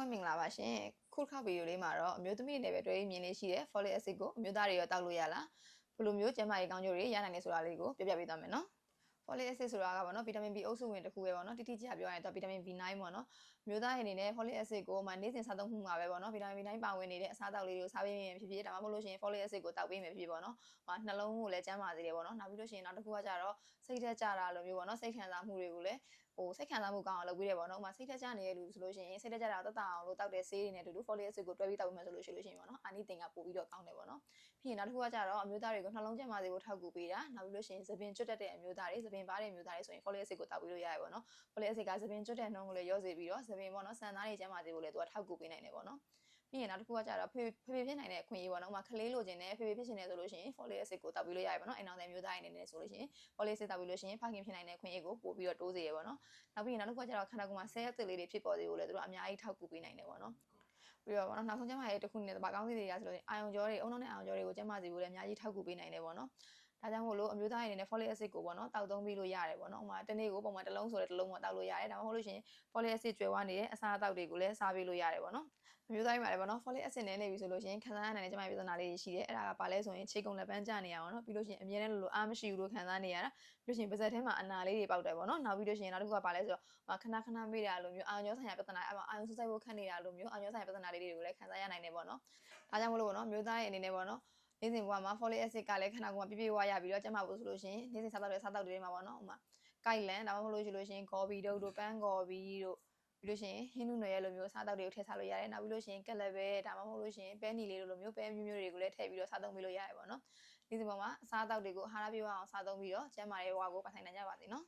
အားလုံးပဲမင်္ဂလာပါရှင်ခုတစ်ခါဗီဒီယိုလေးမှာတော့အမျိုးသမီးတွေပဲတွေ့ရင်မြင်လေးရှိတယ် folic acid ကိုအမျိုးသားတွေရောတောက်လို့ရလားဘယ်လိုမျိုးကျန်းမာရေးကောင်းကျိုးတွေရနိုင်လဲဆိုတာလေးကိုပြောပြပေးသွားမယ်နော် folic acid ဆိုတာကပေါ့နော်ဗီတာမင် B အုပ်စုဝင်တစ်ခုပဲပေါ့နော်တိတိကျကျပြောရရင်တော့ဗီတာမင် B9 ပေါ့နော်အမျိုးသားတွေအနေနဲ့ folic acid ကိုမှနေ့စဉ်စားသုံးမှုမှာပဲပေါ့နော်ဗီတာမင် B9 ပါဝင်နေတဲ့အစားအသောက်လေးတွေကိုစားပေးရင်ဖြစ်ဖြစ်ဒါမှမဟုတ်လို့ရှိရင် folic acid ကိုတောက်ပေးမယ်ဖြစ်ဖြစ်ပေါ့နော်ဟိုနှလုံးကိုလည်းကျန်းမာစေတယ်ပေါ့နော်နောက်ပြီးလို့ရှိရင်နောက်တစ်ခုကကြတော့စိတ်သက်ကြတာလိုမျိုးပေါ့နော်စိတ်ခံစားမှုတွေကိုလည်း ဟိုစိတ်ခံစားမှုကောင်းအောင်လုပ်ပေးတယ်ပေါ့နော်။ဥပမာစိတ်ထက်ကြနေတဲ့လူဆိုလို့ရှိရင်စိတ်ထက်ကြတာတက်တာအောင်လို့တောက်တဲ့ဆေးတွေနဲ့အတူတူ folic acid ကိုတွဲပြီးတောက်ပေးမှဆိုလို့ရှိလို့ရှိရင်ပေါ့နော်။အာနိသင်ကပို့ပြီးတော့ကောင်းတယ်ပေါ့နော်။ပြီးရင်နောက်တစ်ခုကကြတော့အမျိုးသားတွေကိုနှလုံးကျန်းမာစေဖို့ထောက်ကူပေးတာ။နောက်ပြီးလို့ရှိရင်သပင်ကျွတ်တက်တဲ့အမျိုးသားတွေသပင်ပါတဲ့အမျိုးသားတွေဆိုရင် folic acid ကိုတောက်ပြီးလို့ရတယ်ပေါ့နော်။ folic acid ကသပင်ကျွတ်တဲ့နှုန်းကိုလည်းရောစေပြီးတော့သပင်ပေါ့နော်ဆန်သားတွေကျန်းမာစေဖို့လည်းသူကထောက်ကူပေးနိုင်တယ်ပေါ့နော်။ ပြီးရင်နောက်တစ်ခုကကြတော့ဖေဖေဖေဖြစ်နိုင်တဲ့အခွင့်အရေးပေါ့နော်။ဥပမာကလေးလိုချင်တဲ့ဖေဖေဖြစ်ချင်တယ်ဆိုလို့ရှိရင် folic acid ကိုတောက်ပြီးလို့ရတယ်ပေါ့နော်။အိမ်အောင်တဲ့မျိုးသားတွေအနေနဲ့ဆိုလို့ရှိရင် folic acid တောက်ပြီးလို့ရှိရင်ဖခင်ဖြစ်နိုင်တဲ့အခွင့်အရေးကိုပို့ပြီးတော့တိုးစေရပေါ့နော်။နောက်ပြီးရင်နောက်တစ်ခုကကျတော့ခန္ဓာကိုယ်မှာဆဲရက်သစ်လေးတွေဖြစ်ပေါ်စေဖို့လည်းသူတို့အများကြီးထောက်ကူပေးနိုင်တယ်ပေါ့နော်။ပြီးတော့ပေါ့နော်နောက်ဆုံးကျမရဲ့တစ်ခုနဲ့ဗာကောင်းစီတွေကဆိုလို့အာယုံကြောတွေအုံနောက်နဲ့အာယုံကြောတွေကိုကျမစီဖို့လည်းအများကြီးထောက်ကူပေးနိုင်တယ်ပေါ့နော်။ ဒါကြောင့်မို့လို့အမျိုးသားရင်းအနေနဲ့ folic acid ကိုပေါ့နော်တောက်သုံးပြီးလို့ရတယ်ပေါ့နော်။ဥပမာတစ်နေ့ကိုပုံမှန်တစ်လုံးဆိုတဲ့တစ်လုံးပေါ့တောက်လို့ရတယ်။ဒါမှမဟုတ်လို့ရှိရင် folic acid ကျွဲဝနေတဲ့အစားအသောက်တွေကိုလည်းစားပေးလို့ရတယ်ပေါ့နော်။အမျိုးသားရင်းမှာလည်းပေါ့နော် folic acid နဲ့နေပြီဆိုလို့ရှိရင်ခံစားရနိုင်တဲ့ကျမရဲ့ပြဿနာလေးတွေရှိတယ်။အဲ့ဒါကဘာလဲဆိုရင်ခြေကုံလက်ပန်းကျနေရအောင်နော်။ပြီးလို့ရှိရင်အမြဲတမ်းလိုလိုအားမရှိဘူးလို့ခံစားနေရတာ။ပြီးလို့ရှိရင်ပါးစပ်ထဲမှာအနာလေးတွေပေါက်တယ်ပေါ့နော်။နောက်ပြီးလို့ရှိရင်နောက်တစ်ခုကဘာလဲဆိုတော့ခဏခဏမေ့တာလိုမျိုးအာရုံဆိုင်ရာပြဿနာအာရုံစိုက်ဖို့ခက်နေတာလိုမျိုးအာရုံဆိုင်ရာပြဿနာလေးတွေကိုလည်းခံစားရနိုင်တယ်ပေါ့နော်။ဒါကြောင့်မလို့ပေါ့နော်မျိုးသားရဲ့အနေနဲ့ပေါ့နော် နေ့စဉ်ဘဝမှာ folic acid ကလည်းခဏကပြပြဝရပြီးတော့ကျမဖို့ဆိုလို့ရှိရင်နေ့စဉ်စားတော့တဲ့စားတော့တွေမှာပေါ့နော်ဥမာကိုက်လန်ဒါမှမဟုတ်လို့ရှိလို့ရှိရင်ကော်ဘီတို့တို့ပန်းကော်ဘီတို့ပြီးလို့ရှိရင်ဟင်းနုနယ်ရဲ့လိုမျိုးစားတော့တွေကိုထည့်စားလို့ရတယ်နောက်ပြီးလို့ရှိရင်ကက်လက်ပဲဒါမှမဟုတ်လို့ရှိရင်ပဲနီလေးတို့လိုမျိုးပဲမျိုးမျိုးတွေကိုလည်းထည့်ပြီးတော့စားသုံးပြီးလို့ရတယ်ပေါ့နော်နေ့စဉ်ဘဝမှာအစားအသောက်တွေကိုအာဟာရပြည့်ဝအောင်စားသုံးပြီးတော့ကျန်းမာတဲ့ဘဝကိုပိုင်ဆိုင်နိုင်ကြပါစေနော်